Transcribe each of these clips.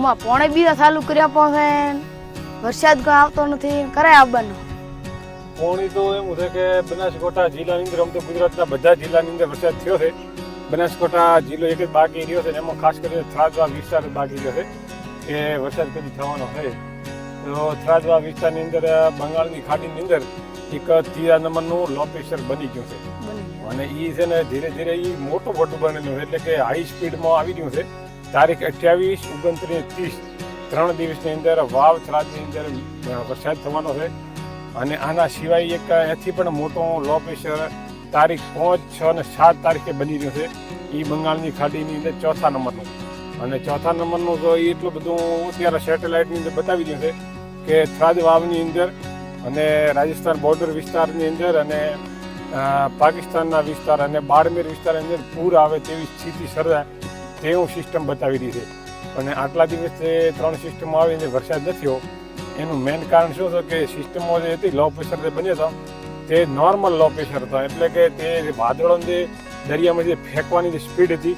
ઉમાં પોણે બીજા ચાલુ કર્યા પહોંચે વરસાદ કોઈ આવતો નથી કરાય આવવાનું. પોણી તો એવું છે કે બનાસકોટા જિલ્લાની અંદર આમ તો ગુજરાતના બધા જિલ્લાની અંદર વરસાદ થયો છે. બનાસકોટા જિલ્લો એક જ બાકી રહ્યો છે ને એમાં ખાસ કરીને થરાદવા વિસ્તાર બાકી રહ્યો છે કે વરસાદ કદી થવાનો છે. તો થરાદવા વિસ્તારની અંદર બંગાળની ખાડીની અંદર એક ત્રીજા નંબરનું લો પ્રેશર બની ગયું છે. અને એ છે ને ધીરે ધીરે એ મોટું મોટું બનેલું છે એટલે કે હાઈ સ્પીડમાં આવી રહ્યું છે. તારીખ અઠ્યાવીસ, ઓગણત્રીસ, ત્રીસ, ત્રણ દિવસની અંદર વાવ થરાદની અંદર વરસાદ થવાનો છે. અને આના સિવાય એક એથી પણ મોટો લો પ્રેશર તારીખ પાંચ, છ અને સાત તારીખે બની રહ્યો છે. એ બંગાળની ખાડીની અંદર ચોથા નંબરનું. અને ચોથા નંબરનું તો એટલું બધું અત્યારે સેટેલાઇટની અંદર બતાવી રહ્યું છે કે થરાદ વાવની અંદર અને રાજસ્થાન બોર્ડર વિસ્તારની અંદર અને પાકિસ્તાનના વિસ્તાર અને બાડમેર વિસ્તારની અંદર પૂર આવે તેવી સ્થિતિ સર્જાય. તેવું સિસ્ટમ બતાવી રહી છે. અને આટલા દિવસથી ત્રણ સિસ્ટમો આવીને વરસાદ નથી થયો. એનું મેઇન કારણ શું હતું કે સિસ્ટમો જે હતી લો પ્રેશર જે બન્યા હતો, તે નોર્મલ લો પ્રેશર હતા. એટલે કે તે વાદળોને જે દરિયામાં જે ફેંકવાની જે સ્પીડ હતી,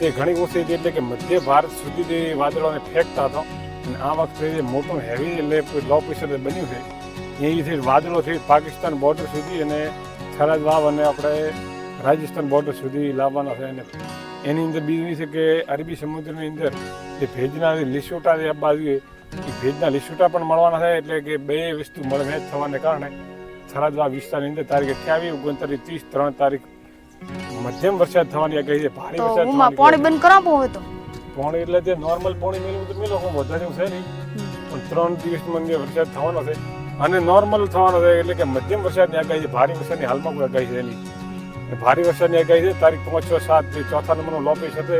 તે ઘણી ઊંચી હતી. એટલે કે મધ્ય ભારત સુધી તે વાદળોને ફેંકતા હતો. અને આ વખતે જે મોટું હેવી લો પ્રેશર જે બન્યું છે અહીંથી વાદળોથી પાકિસ્તાન બોર્ડર સુધી અને થરાદ વાવ અને આપણે રાજસ્થાન બોર્ડર સુધી લાવવાના છે. અને એની અંદર બીજું એ છે કે અરબી સમુદ્રની અંદર જે ભેજના લીસોટા જે આપવા એ ભેજના લીસોટા પણ મળવાના થાય એટલે કે બે વસ્તુ મળમેચ થવાને કારણે. થરાદવા વિસ્તારની અંદર તારીખ અઠ્યાવીસ ઓગણત્રીસ ત્રીસ ત્રણ તારીખ મધ્યમ વરસાદ થવાની આગાહી છે ભારે વરસાદ થવાની પોણી બંધ કરાવો હોય તો? પોણી એટલે જે નોર્મલ પોણી મેળવું તો મેળવો હું વધારે છે નહીં. પણ ત્રણ દિવસમાં મંદિર વરસાદ થવાનો છે. અને નોર્મલ થવાનો છે એટલે કે મધ્યમ વરસાદની આગાહી છે ભારે વરસાદની હાલમાં કોઈ આગાહી છે નહીં. ભારે વરસાદની આગાહી છે. તારીખ પાંચ છ સાત જે ચોથા નંબરનો લો પ્રેશર છે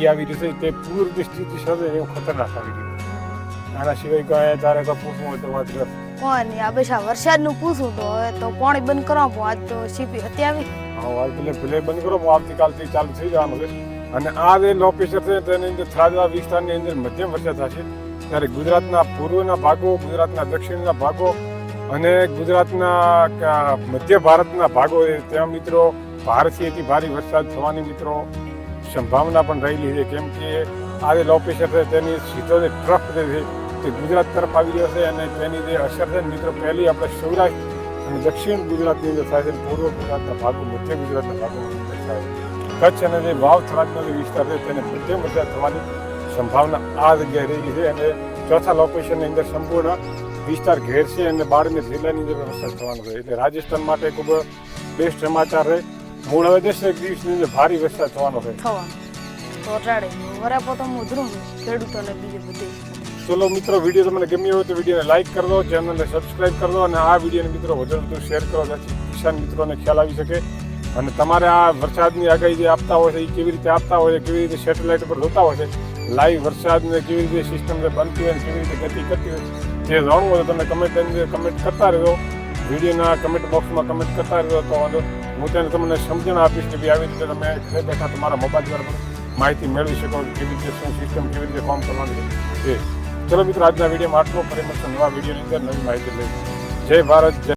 એ આવી છે. તે પૂરની સ્થિતિ સાથે એવું ખતરનાક આવી રહ્યું આના સિવાય ગયા તારે કોઈ પૂછવું હોય તો વાત કર. કોણ આ બેસા વરસાદનું પૂછું તો હવે તો પોણી બંધ કરાવવું આજ તો સીપી હતી આવી. હા હાલ પેલે ભલે બંધ કરો હું આવતીકાલથી ચાલુ થઈ જવાનું છે. અને આ જે લો પ્રેશર છે તેની અંદર થરાદવા વિસ્તારની અંદર મધ્યમ વરસાદ થશે. ત્યારે ગુજરાતના પૂર્વના ભાગો ગુજરાતના દક્ષિણના ભાગો અને ગુજરાતના મધ્ય ભારતના ભાગો ત્યાં મિત્રો ભારથી ભારે વરસાદ થવાની મિત્રો સંભાવના પણ રહેલી છે, કેમ કે આ જે લો પ્રેશર છે, તેની સીધો જે ટ્રફ છે, તે ગુજરાત તરફ આવી રહ્યો છે અને તેની જે અસર છે મિત્રો, પહેલી આપણે સૌરાષ્ટ્ર અને દક્ષિણ ગુજરાતની અંદર થાય છે, પૂર્વ ગુજરાતના ભાગો, મધ્ય ગુજરાતના ભાગોમાં કચ્છ અને જે વાવ થરાદનો જે વિસ્તાર છે, તેને મધ્યમ વરસાદ થવાની સંભાવના આ જગ્યાએ રહેલી છે અને ચોથા લોકેશનની અંદર સંપૂર્ણ વિસ્તાર ઘેરશે અને બાડમેર જિલ્લાની અંદર વરસાદ થવાનો છે. એટલે રાજસ્થાન માટે ખૂબ બેસ્ટ સમાચાર રહે મૂળ હવે દસેક દિવસની અંદર ભારે વરસાદ થવાનો છે. ચલો મિત્રો વીડિયો તમને ગમ્યો હોય તો વિડીયોને લાઈક કરી દો ચેનલને સબસ્ક્રાઇબ કરી દો અને આ વિડીયોને મિત્રો વધુ વધુ શેર કરો જેથી કિસાન મિત્રોને ખ્યાલ આવી શકે. અને તમારે આ વરસાદની આગાહી જે આપતા હોય છે એ કેવી રીતે આપતા હોય છે કેવી રીતે સેટેલાઇટ પર જોતા હોય છે લાઈવ વરસાદને કેવી રીતે સિસ્ટમને બનતી હોય કેવી રીતે ગતિ કરતી હોય જે જાણવું હોય તમે કમેન્ટ કમેન્ટ કરતા રહેજો. વિડીયોના કમેન્ટ બોક્સમાં કમેન્ટ કરતા રહેજો, તો હું તેને તમને સમજણ આપીશ કે ભાઈ આવી રીતે તમે ઘરે બેઠા તમારા મોબાઈલ દ્વારા માહિતી મેળવી શકો, કેવી રીતે શું સિસ્ટમ કેવી રીતે ફોર્મ કરવાની છે. ચલો મિત્રો, આજના વિડીયોમાં આટલો. ફરી નવા વિડીયોની અંદર નવી માહિતી લઈ જય ભારત, જય